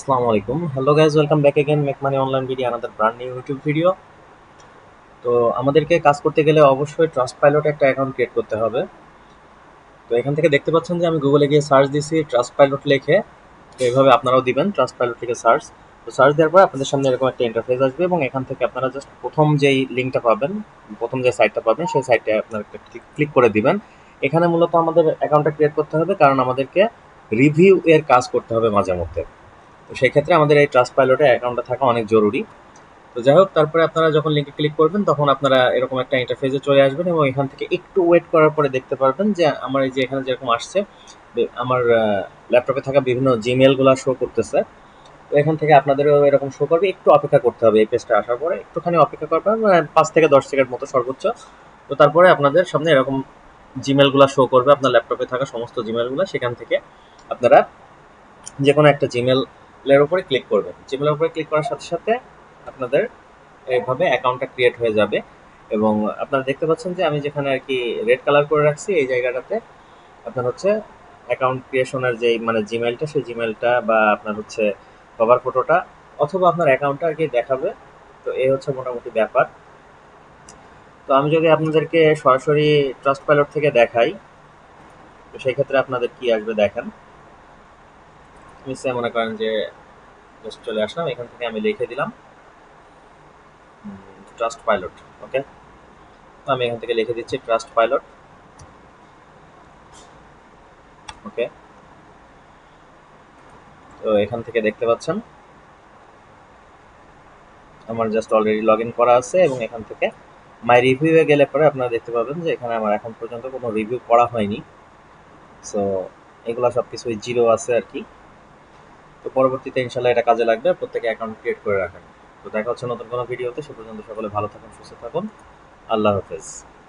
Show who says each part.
Speaker 1: আসসালামু আলাইকুম। Hello guys welcome back again make money online video another brand new YouTube video তো আমাদেরকে কাজ করতে গেলে অবশ্যই ট্রাস্ট পাইলটে একটা অ্যাকাউন্ট ক্রিয়েট করতে হবে। তো এখান থেকে দেখতে পাচ্ছেন যে আমি গুগলে গিয়ে সার্চ দিছি ট্রাস্ট পাইলট লিখে। তো এইভাবে আপনারাও দিবেন ট্রাস্ট পাইলট লিখে সার্চ তো সার্চ দেওয়ার পর আপনাদের সামনে এরকম একটা ইন্টারফেস আসবে এবং এখান থেকে আপনারা জাস্ট প্রথম যেই লিঙ্কটা পাবেন, প্রথম যে সাইটটা পাবেন, সেই সাইটে আপনারা ক্লিক করে দিবেন। এখানে মূলত আমাদের অ্যাকাউন্টটা ক্রিয়েট করতে হবে কারণ আমাদেরকে রিভিউ এর কাজ করতে হবে মাঝে মধ্যে। তো সেই ক্ষেত্রে আমাদের এই ট্রাস্ট পাইলটে অ্যাকাউন্টটা থাকা অনেক জরুরি। তো যাই হোক, তারপরে আপনারা যখন লিঙ্কে ক্লিক করবেন, তখন আপনারা এরকম একটা ইন্টারফেসে চলে আসবেন এবং এখান থেকে একটু ওয়েট করার পরে দেখতে পারবেন যে আমার এই যে এখানে যেরকম আসছে আমার ল্যাপটপে থাকা বিভিন্ন জিমেলগুলো শো করতেছে। তো এখান থেকে আপনাদেরও এরকম শো করবে, একটু অপেক্ষা করতে হবে এই পেজটা আসার পরে। একটুখানি অপেক্ষা করবেন মানে পাঁচ থেকে দশ সেকেন্ড মতো সর্বোচ্চ। তো তারপরে আপনাদের সামনে এরকম জিমেলগুলো শো করবে, আপনার ল্যাপটপে থাকা সমস্ত জিমেলগুলো সেখান থেকে আপনারা যে কোনো একটা জিমেলের উপরে ক্লিক করবেন। জিমেলের উপরে ক্লিক করার সাথে সাথে আপনাদের এইভাবে অ্যাকাউন্টটা ক্রিয়েট হয়ে যাবে এবং আপনারা দেখতে পাচ্ছেন যে আমি যেখানে আর কি রেড কালার করে রাখছি, এই জায়গাটাতে আপনার হচ্ছে অ্যাকাউন্ট ক্রিয়েশনের যেই মানে জিমেলটা সেই জিমেলটা বা আপনার হচ্ছে কভার ফটোটা অথবা আপনার অ্যাকাউন্টটা আর কি দেখাবে। তো এই হচ্ছে মোটামুটি ব্যাপার। তো আমি যদি আপনাদেরকে সরাসরি ট্রাস্ট পাইলট থেকে দেখাই, তো সেই ক্ষেত্রে আপনাদের কি আসবে দেখেন। নিশ্চয়ই মনে করেন যে জাস্ট চলে আসলাম, এখান থেকে আমি লিখে দিলাম ট্রাস্ট পাইলট ওকে তো আমি এখান থেকে লিখে দিচ্ছি ট্রাস্ট পাইলট ওকে তো এখান থেকে দেখতে পাচ্ছেন, আমার জাস্ট অলরেডি লগ ইন করা আছে এবং এখান থেকে মাই রিভিউয়ে গেলে পরে আপনারা দেখতে পাবেন যে, এখানে আমার এখন পর্যন্ত কোনো রিভিউ করা হয়নি। সো এগুলো সব কিছুই জিরো আছে আর কি। তো পরবর্তীতে ইনশাল্লাহ এটা কাজে লাগবে, প্রত্যেকে অ্যাকাউন্ট ক্রিয়েট করে রাখেন। তো দেখা হচ্ছে নতুন কোনো ভিডিওতে, সে পর্যন্ত সকলে ভালো থাকুন, সুস্থ থাকুন। আল্লাহ হাফেজ।